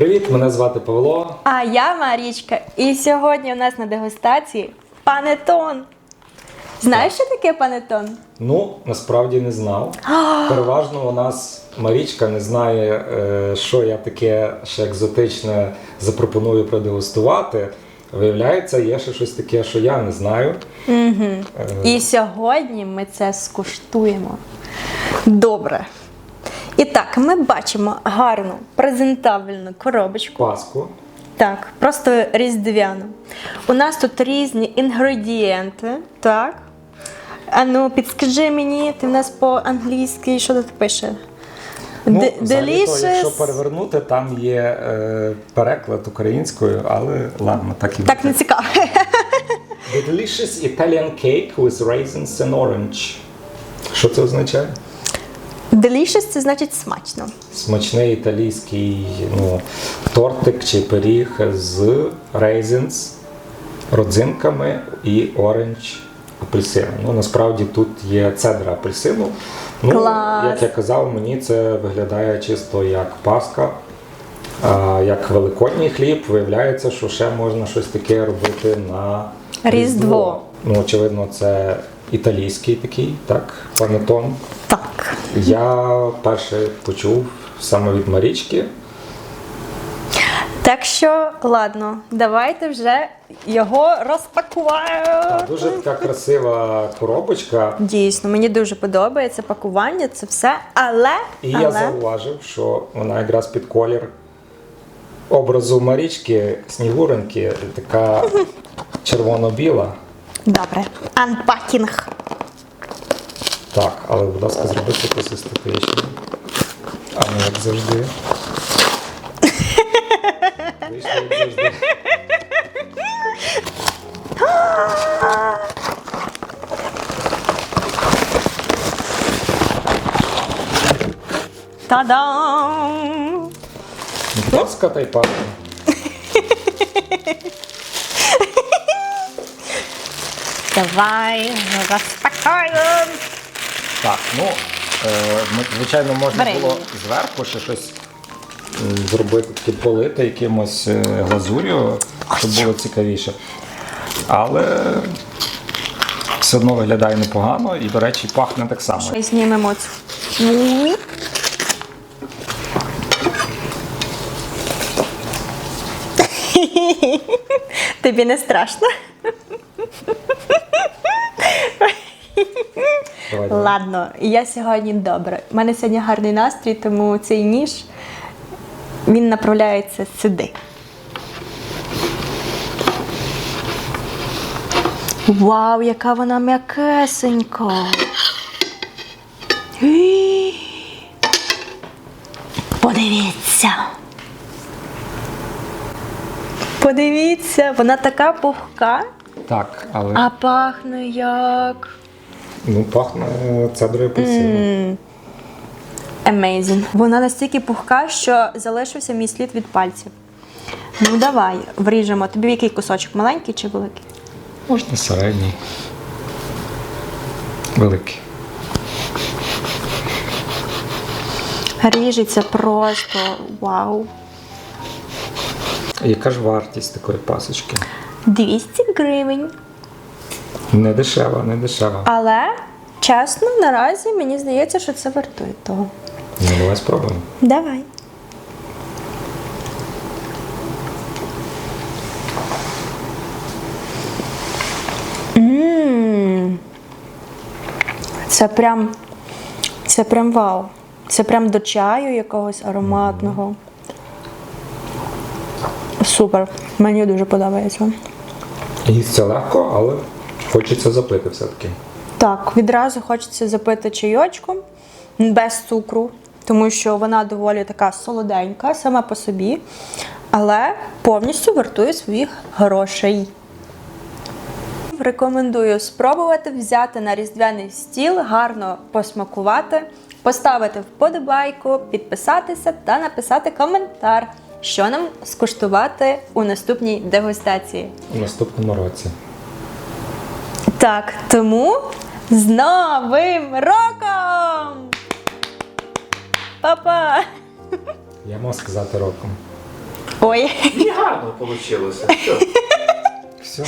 Привіт, мене звати Павло. А я Марічка. І сьогодні у нас на дегустації панетон. Знаєш, що таке панетон? Ну, насправді не знав. Переважно у нас Марічка не знає, е, що я таке ще екзотичне запропоную продегустувати. Виявляється, є ще щось таке, що я не знаю. Е, І сьогодні ми це скуштуємо. Добре. І так, ми бачимо гарну презентабельну коробочку. Паску. Так, просто різдвяну. У нас тут різні інгредієнти. Так. А ну, підскажи мені, ти в нас по-англійськи, що тут пише? Ну, Д- взагалі-то, якщо перевернути, там є е, переклад українською, але ладно, так і Так буде. не цікаво. The delicious Italian cake with raisins and orange. Що це означає? Delicious це значить смачно. Смачний італійський ну, тортик чи пиріг з raisins, родзинками і оранж апельсином. Ну, насправді тут є цедра апельсину. Ну, Клас! як я казав, мені це виглядає чисто як паска, а, як великодній хліб. Виявляється, що ще можна щось таке робити на Різдво. Ну, очевидно, це італійський такий, так, панетон. Я перше почув саме від Марічки. Так що, ладно, давайте вже його розпакуємо. Дуже така красива коробочка. Дійсно, мені дуже подобається пакування, це все. Але, І але... я зауважив, що вона якраз під колір образу Марічки, Снігуренки, така червоно-біла. добре. Анпакінг. Так, але, будь ласка, зроби це якось естетично. А не як завжди. Вийшло як завжди. Та-дам! Паска та й паска. Давай розпакуємо. Так, ну, е, ми- звичайно, можна Бери. було зверху ще щось м, зробити, таке полити якимось е, глазур'ю, щоб було цікавіше. Але все одно виглядає непогано і, до речі, пахне так само. Ми знімемо цю. Тобі не страшно? Давай, давай. Ладно, я сьогодні добре. У мене сьогодні гарний настрій, тому цей ніж він направляється сюди. Вау, яка вона м'якесенька. Подивіться. Подивіться, вона така пухка, Так, але а пахне як. Ну, пахне цедрою апельсину. Amazing. Вона настільки пухка, що залишився мій слід від пальців. Ну давай, вріжемо. Тобі який кусочок? Маленький чи великий? Можна середній. Великий. Ріжеться просто вау. Яка ж вартість такої пасочки? 200 гривень. Не дешева, не дешева. Але чесно, наразі мені здається, що це вартує того. Ну, давай спробуємо. Давай. Це прям. Це прям вау. Це прям до чаю якогось ароматного. Супер. Мені дуже подобається. Їсться легко, але хочеться запити все-таки. Так, відразу хочеться запити чайочком без цукру, тому що вона доволі така солоденька сама по собі, але повністю вартує своїх грошей. Рекомендую спробувати взяти на різдвяний стіл, гарно посмакувати, поставити вподобайку, підписатися та написати коментар, що нам скуштувати у наступній дегустації. У наступному році. Так, тому з Новим роком! Па-па! Я мав сказати роком. Ой. Гарно вийшло. Все. Все.